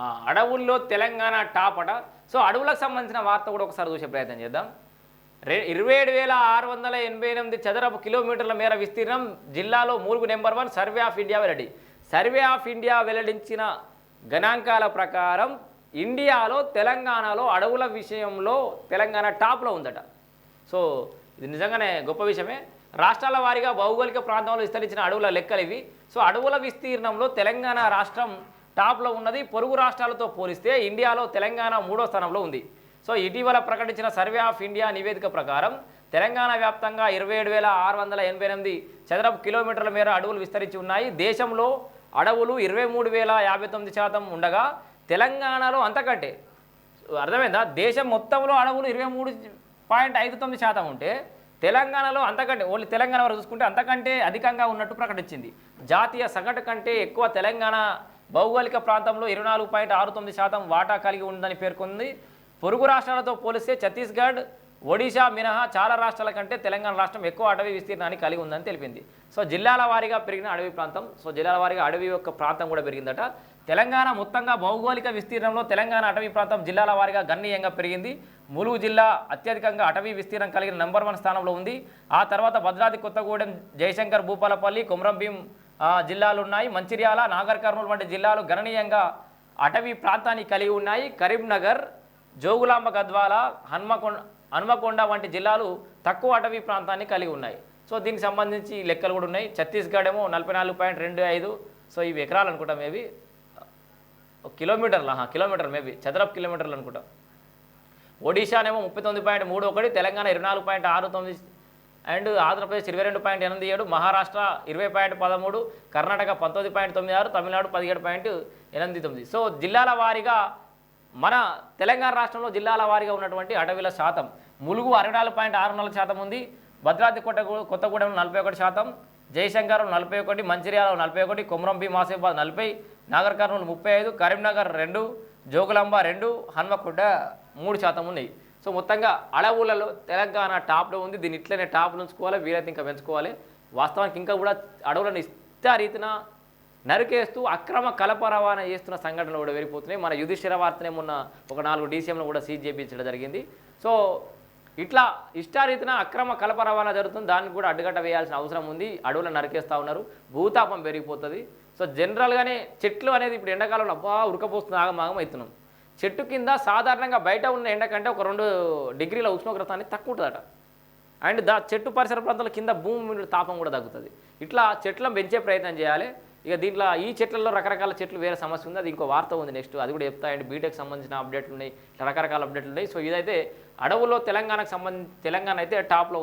అడవుల్లో తెలంగాణ టాప్ అట. సో అడవులకు సంబంధించిన వార్త కూడా ఒకసారి చూసే ప్రయత్నం చేద్దాం. రే ఇరవై ఏడు వేల ఆరు వందల ఎనభై ఎనిమిది చదరపు కిలోమీటర్ల మేర విస్తీర్ణం జిల్లాలో Mulugu number one survey of India వెల్లడి. సర్వే ఆఫ్ ఇండియా వెల్లడించిన గణాంకాల ప్రకారం ఇండియాలో తెలంగాణలో అడవుల విషయంలో తెలంగాణ టాప్లో ఉందట. సో ఇది నిజంగానే గొప్ప విషయమే. రాష్ట్రాల వారీగా భౌగోళిక ప్రాంతంలో విస్తరించిన అడవుల లెక్కలు ఇవి. సో అడవుల విస్తీర్ణంలో తెలంగాణ రాష్ట్రం టాప్లో ఉన్నది పొరుగు రాష్ట్రాలతో పోలిస్తే ఇండియాలో తెలంగాణ మూడో స్థానంలో ఉంది. సో ఇటీవల ప్రకటించిన సర్వే ఆఫ్ ఇండియా నివేదిక ప్రకారం తెలంగాణ వ్యాప్తంగా ఇరవై ఏడు వేల ఆరు వందల ఎనభై ఎనిమిది చదరపు కిలోమీటర్ల మేర అడవులు విస్తరించి ఉన్నాయి. దేశంలో అడవులు ఇరవై మూడు వేల యాభై తొమ్మిది శాతం ఉండగా తెలంగాణలో అంతకంటే అర్థమైందా? దేశం మొత్తంలో అడవులు ఇరవై మూడు పాయింట్ ఐదు తొమ్మిది శాతం ఉంటే తెలంగాణలో అంతకంటే ఓన్లీ తెలంగాణ వరకు చూసుకుంటే అంతకంటే అధికంగా ఉన్నట్టు ప్రకటించింది. జాతీయ సగటు కంటే ఎక్కువ తెలంగాణ భౌగోళిక ప్రాంతంలో ఇరవై నాలుగు పాయింట్ ఆరు తొమ్మిది శాతం వాటా కలిగి ఉందని పేర్కొంది. పొరుగు రాష్ట్రాలతో పోలిస్తే ఛత్తీస్గఢ్ ఒడిశా మినహా చాలా రాష్ట్రాల కంటే తెలంగాణ రాష్ట్రం ఎక్కువ అటవీ విస్తీర్ణాన్ని కలిగి ఉందని తెలిపింది. సో జిల్లాల వారీగా పెరిగిన అడవి ప్రాంతం సో జిల్లాల వారీగా అడవి యొక్క ప్రాంతం కూడా పెరిగిందట. తెలంగాణ మొత్తంగా భౌగోళిక విస్తీర్ణంలో తెలంగాణ అటవీ ప్రాంతం జిల్లాల వారీగా గణనీయంగా పెరిగింది. ములుగు జిల్లా అత్యధికంగా అటవీ విస్తీర్ణం కలిగిన నంబర్ వన్ స్థానంలో ఉంది. ఆ తర్వాత భద్రాద్రి కొత్తగూడెం జయశంకర్ భూపాలపల్లి కొమరంభీం జిల్లాలు ఉన్నాయి. మంచిర్యాల నాగర్ కర్నూలు వంటి జిల్లాలు గణనీయంగా అటవీ ప్రాంతాన్ని కలిగి ఉన్నాయి. కరీంనగర్ జోగులాంబ గద్వాల హన్మకొండ హన్మకొండ వంటి జిల్లాలు తక్కువ అటవీ ప్రాంతాన్ని కలిగి ఉన్నాయి. సో దీనికి సంబంధించి లెక్కలు కూడా ఉన్నాయి. ఛత్తీస్గఢ్ ఏమో నలభై నాలుగు పాయింట్ రెండు ఐదు. సో ఇవి ఎకరాలు అనుకుంటా. మేబీ కిలోమీటర్లు? Kilometre maybe. చదరపు కిలోమీటర్లు అనుకుంటా. ఒడిశానేమో ముప్పై తొమ్మిది పాయింట్ మూడు ఒకటి తెలంగాణ ఇరవై నాలుగు పాయింట్ ఆరు తొమ్మిది అండ్ ఆంధ్రప్రదేశ్ ఇరవై రెండు పాయింట్ ఎనిమిది ఏడు మహారాష్ట్ర ఇరవై పాయింట్ పదమూడు కర్ణాటక పంతొమ్మిది పాయింట్ తొమ్మిది ఆరు తమిళనాడు పదిహేడు పాయింట్ ఎనిమిది తొమ్మిది. సో జిల్లాల వారీగా మన తెలంగాణ రాష్ట్రంలో జిల్లాల వారీగా ఉన్నటువంటి అటవీల శాతం ములుగు అరవై నాలుగు పాయింట్ ఆరు నాలుగు శాతం ఉంది భద్రాద్రి కొట్ట కొత్తగూడెం నలభై ఒకటి శాతం జయశంకర్ నలభై ఒకటి మంచిర్యాల నలభై ఒకటి కొమరంభీం ఆసిఫాబాద్ నలభై నాగర్ కర్నూలు ముప్పై ఐదు కరీంనగర్ రెండు జోగులాంబ రెండు హన్మకొండ మూడు శాతం ఉన్నాయి. సో మొత్తంగా అడవులలో తెలంగాణ టాప్లో ఉంది. దీన్ని ఇట్లనే టాప్ ఉంచుకోవాలి వీలైతే ఇంకా పెంచుకోవాలి. వాస్తవానికి ఇంకా కూడా అడవులను ఇష్టారీతిన నరికేస్తూ అక్రమ కలప రవాణా చేస్తున్న సంఘటనలు కూడా వెళ్ళిపోతున్నాయి. మన యుధిష్ఠిర వార్తనే మొన్న ఒక నాలుగు డీసీఎంలు కూడా సీజ్ చేయించడం జరిగింది. సో ఇట్లా ఇష్టారీతిన అక్రమ కలప రవాణా జరుగుతుంది. దాన్ని కూడా అడ్డుగట్ట వేయాల్సిన అవసరం ఉంది. అడవులను నరికేస్తూ ఉన్నారు. భూతాపం పెరిగిపోతుంది. సో జనరల్గానే చెట్లు అనేది ఇప్పుడు ఎండాకాలంలో అబ్బా ఉడకపోస్తుంది ఆగమాగం అవుతున్నాం. చెట్టు కింద సాధారణంగా బయట ఉన్న ఎండ కంటే ఒక రెండు డిగ్రీల ఉష్ణోగ్రత అనేది తక్కువ ఉంటుందట. అండ్ దా చెట్టు పరిసర ప్రాంతాల కింద భూమి తాపం కూడా తగ్గుతుంది. ఇట్లా చెట్లను పెంచే ప్రయత్నం చేయాలి. ఇక దీంట్లో ఈ చెట్లలో రకరకాల చెట్లు వేరే సమస్య ఉంది. అది ఇంకో వార్త ఉంది నెక్స్ట్. అది కూడా చెప్తా. అండ్ బీటెక్ సంబంధించిన అప్డేట్లు ఉన్నాయి. రకరకాల అప్డేట్లు ఉన్నాయి. సో ఇదైతే అడవుల్లో తెలంగాణకు సంబంధించి తెలంగాణ అయితే టాప్లో